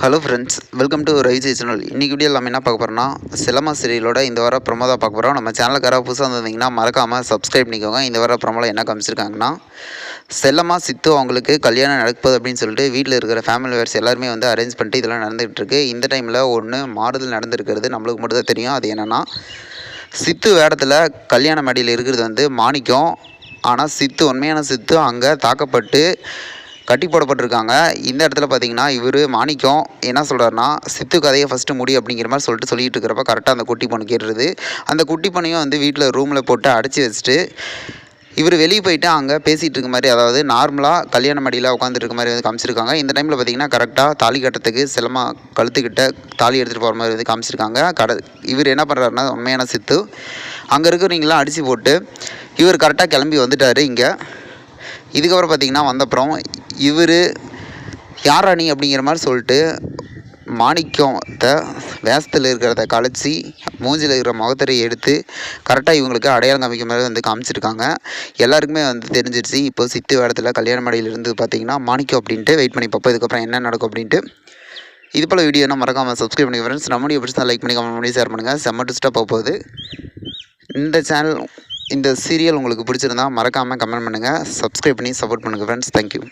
Hello friends welcome to Raiji channel இன்றைக்கி video நம்ம என்ன பார்க்க போகிறோம்னா சிலமா சீரியலோட இந்த வாரம் ப்ரொமோ தான் பார்க்க போகிறோம் நம்ம சேனலுக்கார புதுசாக வந்திருந்தீங்கன்னா மறக்காமல் சப்ஸ்கிரைப் பண்ணிக்கோங்க. இந்த வாரம் ப்ரொமோவில் என்ன காமிச்சிருக்காங்கன்னா செல்லம்மா சித்து அவங்களுக்கு கல்யாணம் நடக்குது அப்படின்னு சொல்லிட்டு வீட்டில் இருக்கிற ஃபேமிலி வேர்ஸ் எல்லாருமே வந்து அரேஞ்ச் பண்ணிட்டு இதெல்லாம் நடந்துகிட்டு இருக்குது இந்த டைமில் ஒன்று மாறுதல் நடந்திருக்கிறது நம்மளுக்கு மட்டும் தான் தெரியும். அது என்னென்னா சித்து வேடத்தில் கல்யாண மேடையில் இருக்கிறது வந்து மாணிக்கம். ஆனால் சித்து உண்மையான சித்து அங்கே தாக்கப்பட்டு கட்டி போடப்பட்டிருக்காங்க. இந்த இடத்துல பார்த்தீங்கன்னா இவர் மாணிக்கம் என்ன சொல்கிறாருன்னா சித்து கதையை ஃபஸ்ட்டு முடி அப்படிங்கிற மாதிரி சொல்லிட்டு சொல்லிட்டு இருக்கிறப்ப கரெக்டாக அந்த குட்டி பொண்ணு கேட்டுருது. அந்த குட்டி பொண்ணையும் வந்து வீட்டில் ரூமில் போட்டு அடைச்சி வச்சுட்டு இவர் வெளியே போயிட்டு அங்கே பேசிகிட்டு இருக்க மாதிரி அதாவது நார்மலாக கல்யாண மடியில் உட்காந்துட்டு இருக்க மாதிரி வந்து காமிச்சிருக்காங்க. இந்த டைமில் பார்த்தீங்கன்னா கரெக்டாக தாலி கட்டத்துக்கு சிலமா கழுத்துக்கிட்ட தாலி எடுத்துகிட்டு போகிற மாதிரி வந்து காமிச்சிருக்காங்க. கட இவர் என்ன பண்ணுறாருன்னா உண்மையான சித்து. அங்கே இருக்கிறவங்களாம் அடித்து போட்டு இவர் கரெக்டாக கிளம்பி வந்துட்டார் இங்கே. இதுக்கப்புறம் பார்த்தீங்கன்னா வந்தப்புறம் இவர் யாரா நீ அப்படிங்கிற மாதிரி சொல்லிட்டு மாணிக்கத்தை வேஷத்தில் இருக்கிறத கலைச்சி மூஞ்சில் இருக்கிற முகத்தரை எடுத்து கரெக்டாக இவங்களுக்கு அடையாளம் காமிக்க மாதிரி வந்து காமிச்சிருக்காங்க. எல்லாருக்குமே வந்து தெரிஞ்சிருச்சு. இப்போ சித்து வேடத்தில் கல்யாண மடையிலிருந்து பார்த்தீங்கன்னா மாணிக்கம் அப்படின்ட்டு வெயிட் பண்ணி பார்ப்போம் இதுக்கப்புறம் என்ன நடக்கும் அப்படின்ட்டு. இது போல் வீடியோ மறக்காமல் சப்ஸ்கிரைப் பண்ணி ஃப்ரெண்ட்ஸ் நம்மளுடைய பிடிச்சா லைக் பண்ணி கமெண்ட் பண்ணி ஷேர் பண்ணுங்கள் செம்ம ட்விஸ்ட்டாக போகுது இந்த சேனல் இந்த சீரியல் உங்களுக்கு பிடிச்சிருந்தா மறக்காமல் கமெண்ட் பண்ணுங்கள் சப்ஸ்கிரைப் பண்ணி சப்போர்ட் பண்ணுங்கள் ஃப்ரெண்ட்ஸ் தேங்க்யூ